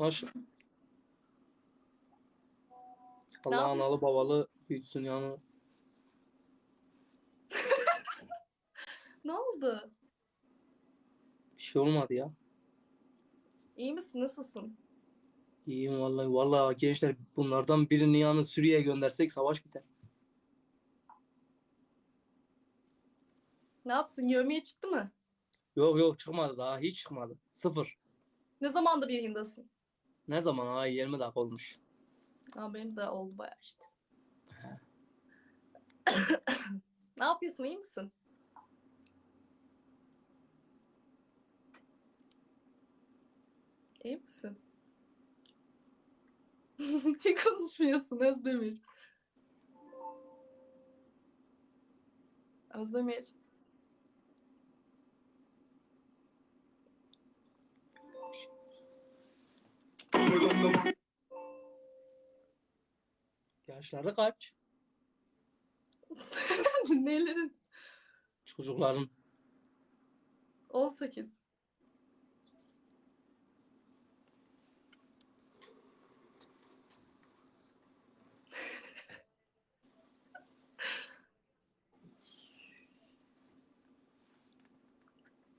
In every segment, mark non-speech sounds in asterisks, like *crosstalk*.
Maş. Allah analı babalı büyütsün yani. *laughs* Ne oldu? Bir şey olmadı ya. İyi misin? Nasılsın? İyiyim vallahi. Vallahi gençler bunlardan birini yani Suriye'ye göndersek savaş biter. Ne yaptın? Yövmeye çıktı mı? Yok yok çıkmadı daha hiç çıkmadı. Sıfır. Ne zamandır yayındasın? Ne zaman? Ay 20 dakika olmuş. Aa, benim de oldu bayağı işte. *coughs* ne yapıyorsun? İyi misin? İyi misin? *laughs* Niye konuşmuyorsun Özdemir? Özdemir. Yaşları kaç? *laughs* Nelerin? Çocukların. 18.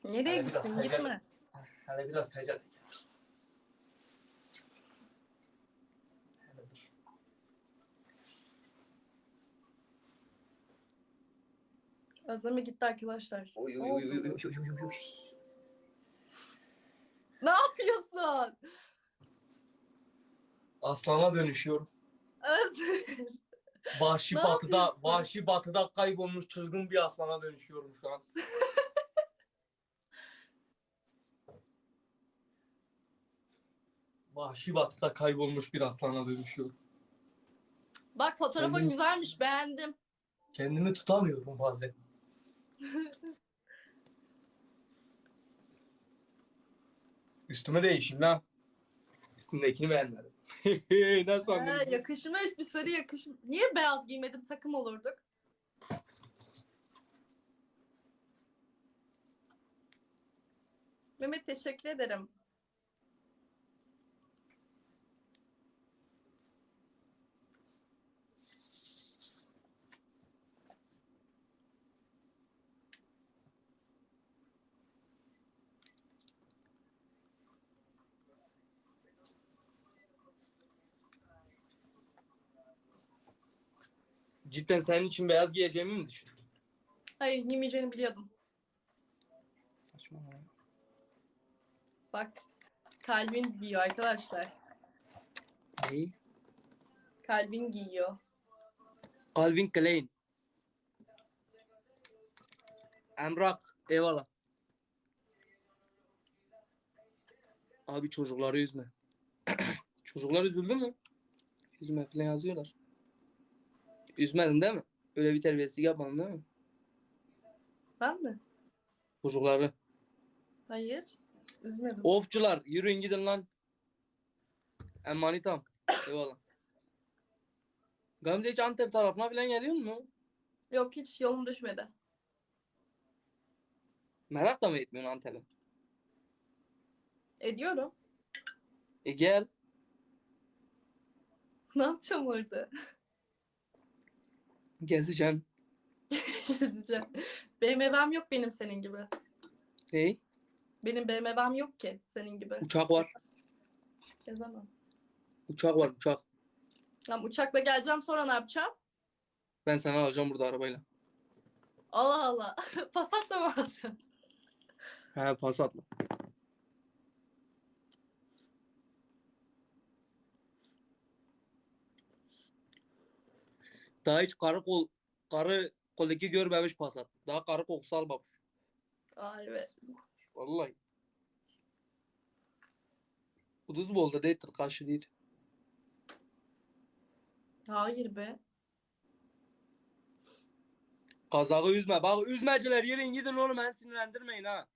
Nereye Hadi biraz gittin? Gitme. Hele biraz pecat. Hele dur. Özleme gitti arkadaşlar. Oy Ne oy oy oy oy oy oy oy. Ne yapıyorsun? Aslana dönüşüyorum. Özdemir. Vahşi Ne batıda, yapıyorsun? vahşi batıda kaybolmuş çılgın bir aslana dönüşüyorum şu an. Vahşi batıda kaybolmuş bir aslana dönüşüyorum. Bak fotoğrafın Kendim- güzelmiş beğendim. Kendimi tutamıyorum bazen. Üstüme değişim lan. Üstümdekini beğenmedim. *laughs* Nasıl Ha, anladınız? yakışmış bir sarı yakışmış. Niye beyaz giymedim takım olurduk? Mehmet teşekkür ederim. Cidden senin için beyaz giyeceğimi mi düşündün? Hayır giymeyeceğini biliyordum. Saçma. Bak kalbin giyiyor arkadaşlar. Neyi? Kalbin giyiyor. Calvin Klein. Emrak. Eyvallah. Abi çocukları üzme. *clears throat* Çocuklar üzüldü mü? Üzme falan yazıyorlar. Üzmedin değil mi? Öyle bir terbiyesizlik yapmadın değil mi? Ben mi? Çocukları. Hayır. Üzmedim. Ofçular yürüyün gidin lan. Emmanitam. Eyvallah. Gamze hiç Antep tarafına falan geliyor mu? Yok hiç yolum düşmedi. Merak da mı etmiyorsun Antep'e? Ediyorum. E gel. *laughs* Ne yapacağım orada? Gezeceğim. *laughs* Çözeceğim. BMW'm yok benim senin gibi. Hey, Benim BMW'm yok ki senin gibi. uçak var. Gezemem. Uçak var uçak. Tamam uçakla geleceğim sonra ne yapacağım? Ben seni alacağım burada arabayla. Allah Allah. *laughs* Passat'la mı alacağım? He Passat'la. Daha hiç karı kol karı koliki görmemiş Passat. Daha karı kokusu almamış. Evet. Vallahi. Kuduz mu oldu değil karşı değil. Hayır be. Kazağı üzme. Bak üzmeciler yürüyün gidin oğlum ben sinirlendirmeyin ha.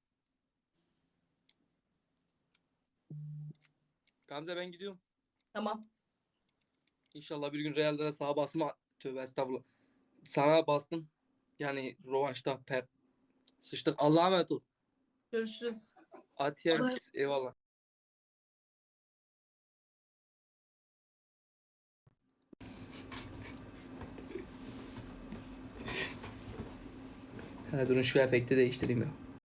Gamze ben gidiyorum. Tamam. İnşallah bir gün Real'de de sağa basma. Tövbe estağfurullah. Sana bastım. Yani rovanşta pep. Sıçtık. Allah'a emanet ol. Görüşürüz. Atiye eyvallah. Ha, durun şu efekti değiştireyim ya.